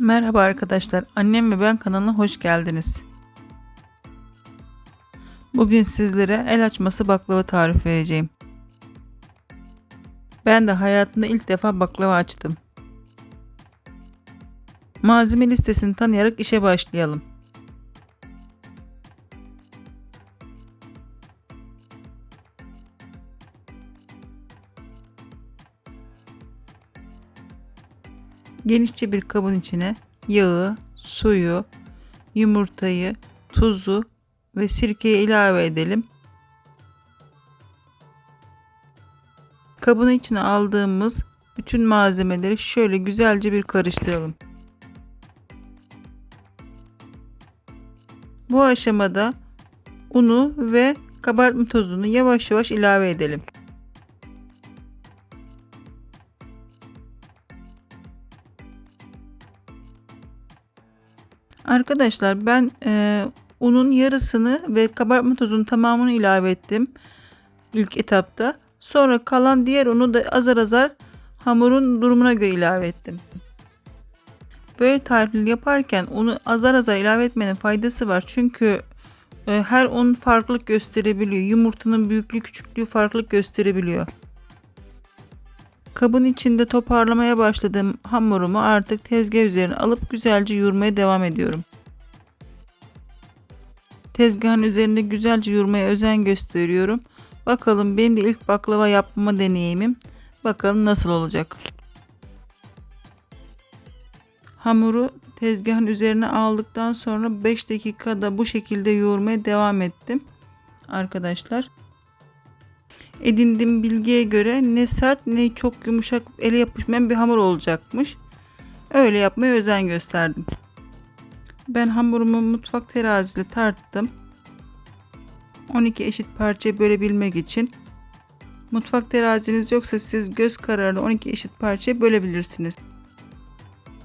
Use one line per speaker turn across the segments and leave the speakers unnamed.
Merhaba arkadaşlar, annem ve ben kanalına hoş geldiniz. Bugün sizlere el açması baklava tarifi vereceğim. Ben de hayatımda ilk defa baklava açtım. Malzeme listesini tanıyarak işe başlayalım. Genişçe bir kabın içine yağı, suyu, yumurtayı, tuzu ve sirkeyi ilave edelim. Kabın içine aldığımız bütün malzemeleri şöyle güzelce bir karıştıralım. Bu aşamada unu ve kabartma tozunu yavaş yavaş ilave edelim. Arkadaşlar ben e, unun yarısını ve kabartma tozunun tamamını ilave ettim ilk etapta. Sonra kalan diğer unu da azar azar hamurun durumuna göre ilave ettim. Böyle tarifleri yaparken unu azar azar ilave etmenin faydası var. Çünkü e, her un farklılık gösterebiliyor. Yumurtanın büyüklüğü küçüklüğü farklılık gösterebiliyor. Kabın içinde toparlamaya başladığım hamurumu artık tezgah üzerine alıp güzelce yoğurmaya devam ediyorum. Tezgahın üzerinde güzelce yoğurmaya özen gösteriyorum. Bakalım benim de ilk baklava yapma deneyimim. Bakalım nasıl olacak. Hamuru tezgahın üzerine aldıktan sonra 5 dakikada bu şekilde yoğurmaya devam ettim. Arkadaşlar edindiğim bilgiye göre ne sert ne çok yumuşak ele yapışmayan bir hamur olacakmış. Öyle yapmaya özen gösterdim. Ben hamurumu mutfak terazisiyle tarttım. 12 eşit parçaya bölebilmek için. Mutfak teraziniz yoksa siz göz kararı 12 eşit parçaya bölebilirsiniz.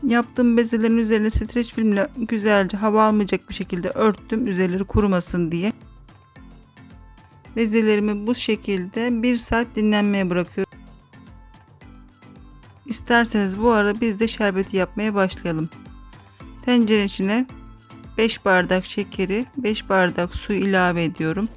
Yaptığım bezelerin üzerine streç filmle güzelce hava almayacak bir şekilde örttüm üzerleri kurumasın diye. Bezelerimi bu şekilde 1 saat dinlenmeye bırakıyorum. İsterseniz bu arada biz de şerbeti yapmaya başlayalım. Tencere içine 5 bardak şekeri, 5 bardak su ilave ediyorum.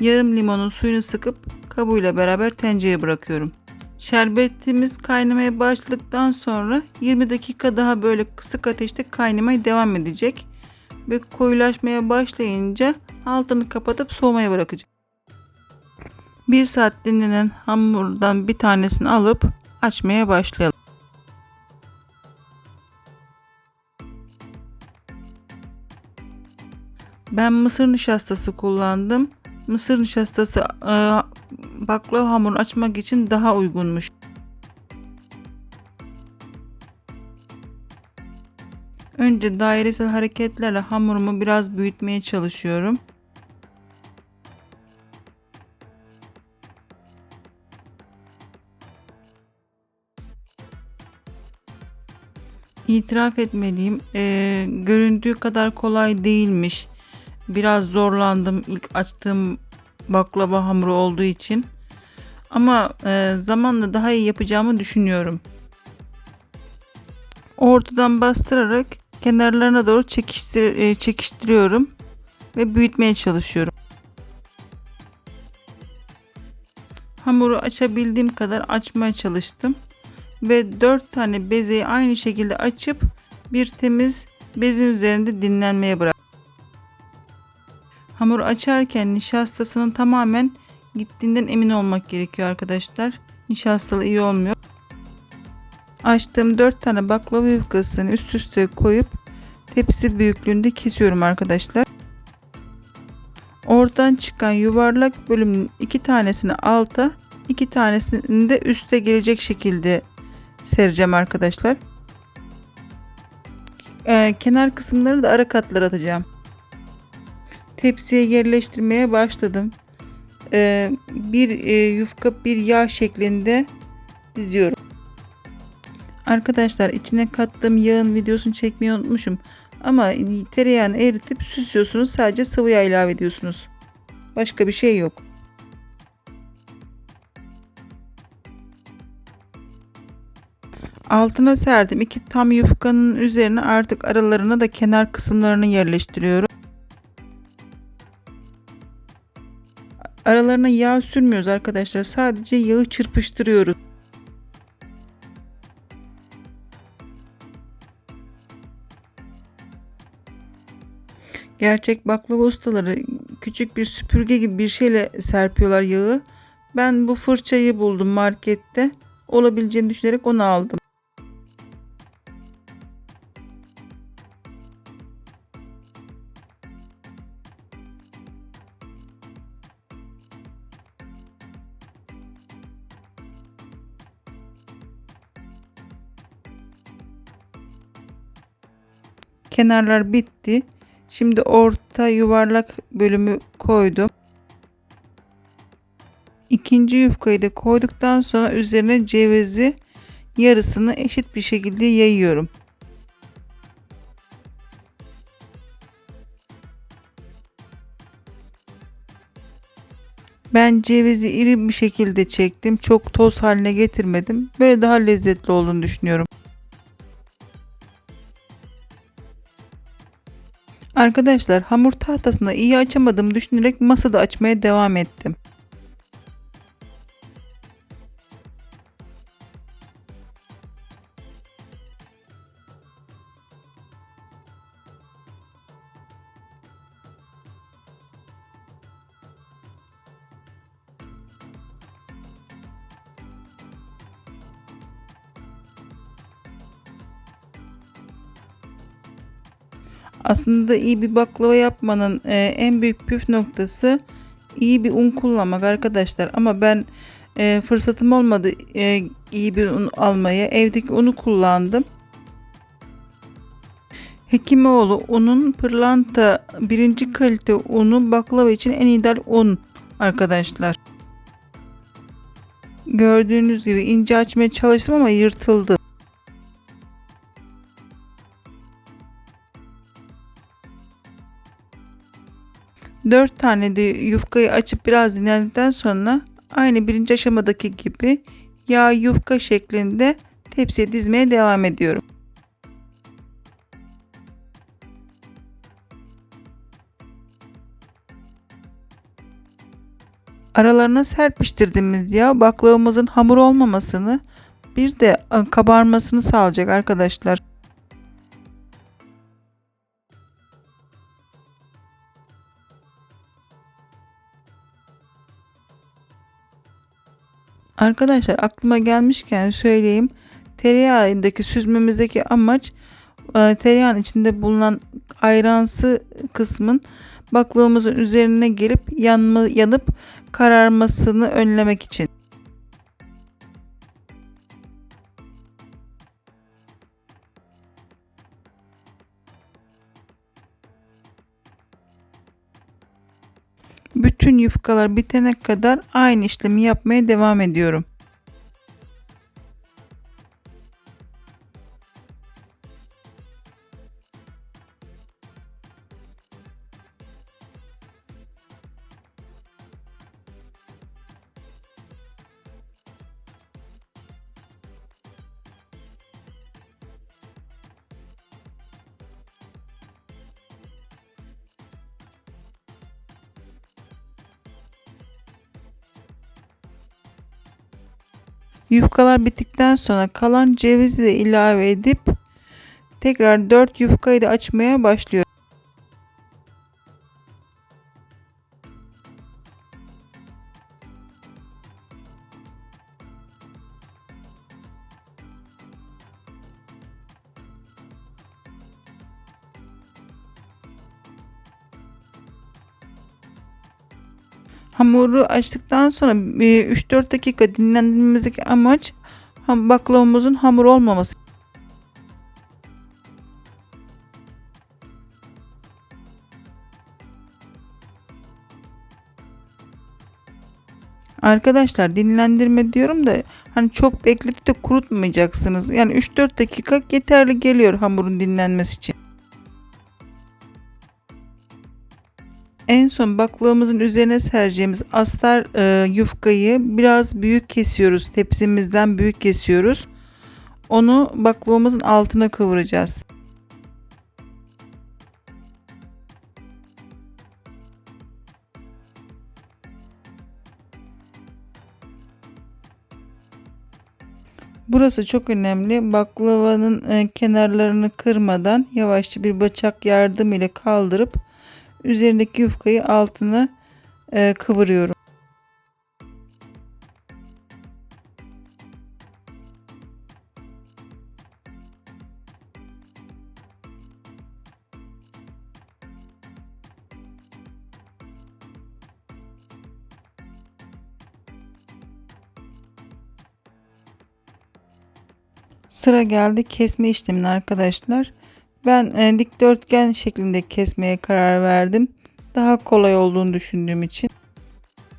Yarım limonun suyunu sıkıp kabuğuyla beraber tencereye bırakıyorum. Şerbetimiz kaynamaya başladıktan sonra 20 dakika daha böyle kısık ateşte kaynamaya devam edecek ve koyulaşmaya başlayınca altını kapatıp soğumaya bırakacağım. Bir saat dinlenen hamurdan bir tanesini alıp açmaya başlayalım. Ben mısır nişastası kullandım. Mısır nişastası e, baklava hamurunu açmak için daha uygunmuş. Önce dairesel hareketlerle hamurumu biraz büyütmeye çalışıyorum. İtiraf etmeliyim, e, göründüğü kadar kolay değilmiş. Biraz zorlandım ilk açtığım baklava hamuru olduğu için. Ama e, zamanla daha iyi yapacağımı düşünüyorum. Ortadan bastırarak kenarlarına doğru çekiştir, e, çekiştiriyorum ve büyütmeye çalışıyorum. Hamuru açabildiğim kadar açmaya çalıştım ve 4 tane bezeyi aynı şekilde açıp bir temiz bezin üzerinde dinlenmeye bırak. Hamur açarken nişastasının tamamen gittiğinden emin olmak gerekiyor arkadaşlar. Nişastalı iyi olmuyor. Açtığım 4 tane baklava yufkasını üst üste koyup tepsi büyüklüğünde kesiyorum arkadaşlar. Oradan çıkan yuvarlak bölümün iki tanesini alta, iki tanesini de üste gelecek şekilde sereceğim arkadaşlar. Ee, kenar kısımları da ara katlar atacağım. Tepsiye yerleştirmeye başladım. Ee, bir e, yufka bir yağ şeklinde diziyorum. Arkadaşlar içine kattığım yağın videosunu çekmeyi unutmuşum. Ama tereyağını eritip süslüyorsunuz. Sadece sıvı yağ ilave ediyorsunuz. Başka bir şey yok. Altına serdim. iki tam yufkanın üzerine artık aralarına da kenar kısımlarını yerleştiriyorum. Aralarına yağ sürmüyoruz arkadaşlar. Sadece yağı çırpıştırıyoruz. Gerçek baklava ustaları küçük bir süpürge gibi bir şeyle serpiyorlar yağı. Ben bu fırçayı buldum markette. Olabileceğini düşünerek onu aldım. Kenarlar bitti. Şimdi orta yuvarlak bölümü koydum. İkinci yufkayı da koyduktan sonra üzerine cevizi yarısını eşit bir şekilde yayıyorum. Ben cevizi iri bir şekilde çektim. Çok toz haline getirmedim. Böyle daha lezzetli olduğunu düşünüyorum. Arkadaşlar hamur tahtasını iyi açamadığımı düşünerek masada açmaya devam ettim. Aslında iyi bir baklava yapmanın e, en büyük püf noktası iyi bir un kullanmak arkadaşlar. Ama ben e, fırsatım olmadı e, iyi bir un almaya. Evdeki unu kullandım. Hekimoğlu unun pırlanta birinci kalite unu baklava için en ideal un arkadaşlar. Gördüğünüz gibi ince açmaya çalıştım ama yırtıldı. 4 tane de yufkayı açıp biraz dinlendikten sonra aynı birinci aşamadaki gibi yağ yufka şeklinde tepsiye dizmeye devam ediyorum. Aralarına serpiştirdiğimiz yağ baklavamızın hamur olmamasını bir de kabarmasını sağlayacak arkadaşlar. Arkadaşlar aklıma gelmişken söyleyeyim. Tereyağındaki süzmemizdeki amaç e, tereyağın içinde bulunan ayransı kısmın baklavamızın üzerine gelip yanma, yanıp kararmasını önlemek için. Bütün yufkalar bitene kadar aynı işlemi yapmaya devam ediyorum. Yufkalar bittikten sonra kalan cevizi de ilave edip tekrar 4 yufkayı da açmaya başlıyorum. Hamuru açtıktan sonra 3-4 dakika dinlendirmemizdeki amaç baklavamızın hamur olmaması. Arkadaşlar dinlendirme diyorum da hani çok bekletip de kurutmayacaksınız. Yani 3-4 dakika yeterli geliyor hamurun dinlenmesi için. En son baklavamızın üzerine sereceğimiz astar e, yufkayı biraz büyük kesiyoruz. Tepsimizden büyük kesiyoruz. Onu baklavamızın altına kıvıracağız. Burası çok önemli. Baklavanın e, kenarlarını kırmadan yavaşça bir bıçak yardımıyla kaldırıp üzerindeki yufkayı altına e, kıvırıyorum. Sıra geldi kesme işlemine arkadaşlar. Ben e, dikdörtgen şeklinde kesmeye karar verdim. Daha kolay olduğunu düşündüğüm için.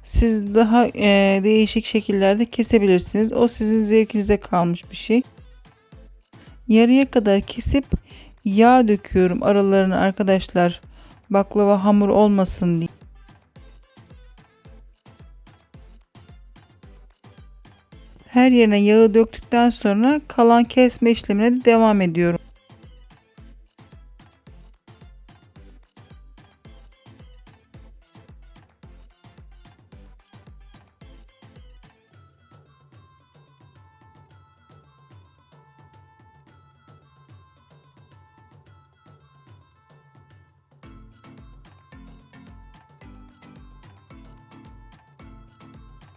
Siz daha e, değişik şekillerde kesebilirsiniz. O sizin zevkinize kalmış bir şey. Yarıya kadar kesip yağ döküyorum aralarına arkadaşlar. Baklava hamur olmasın diye. Her yerine yağı döktükten sonra kalan kesme işlemine de devam ediyorum.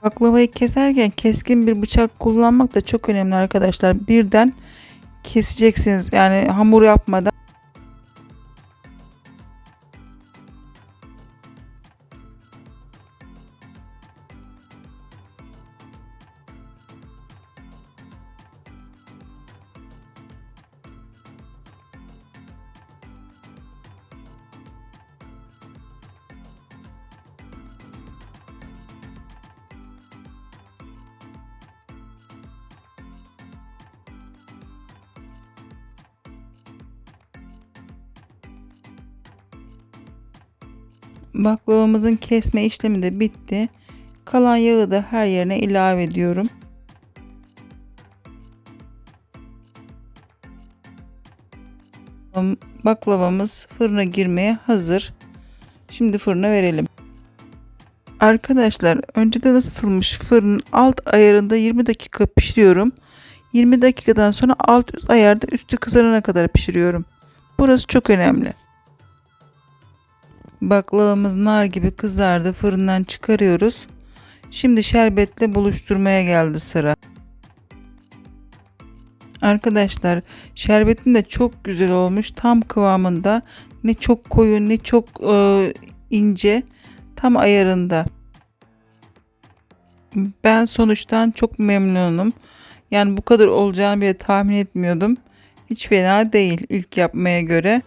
Baklavayı keserken keskin bir bıçak kullanmak da çok önemli arkadaşlar. Birden keseceksiniz yani hamur yapmadan. Baklavamızın kesme işlemi de bitti. Kalan yağı da her yerine ilave ediyorum. Baklavamız fırına girmeye hazır. Şimdi fırına verelim. Arkadaşlar önceden ısıtılmış fırının alt ayarında 20 dakika pişiriyorum. 20 dakikadan sonra alt üst ayarda üstü kızarana kadar pişiriyorum. Burası çok önemli. Baklavamız nar gibi kızardı. Fırından çıkarıyoruz. Şimdi şerbetle buluşturmaya geldi sıra. Arkadaşlar şerbetim de çok güzel olmuş. Tam kıvamında. Ne çok koyu ne çok e, ince. Tam ayarında. Ben sonuçtan çok memnunum. Yani bu kadar olacağını bile tahmin etmiyordum. Hiç fena değil ilk yapmaya göre.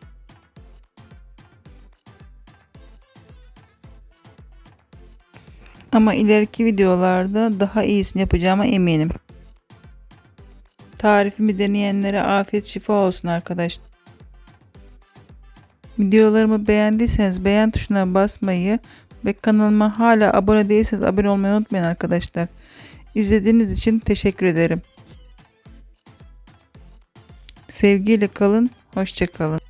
Ama ileriki videolarda daha iyisini yapacağıma eminim. Tarifimi deneyenlere afiyet şifa olsun arkadaşlar. Videolarımı beğendiyseniz beğen tuşuna basmayı ve kanalıma hala abone değilseniz abone olmayı unutmayın arkadaşlar. İzlediğiniz için teşekkür ederim. Sevgiyle kalın, hoşçakalın.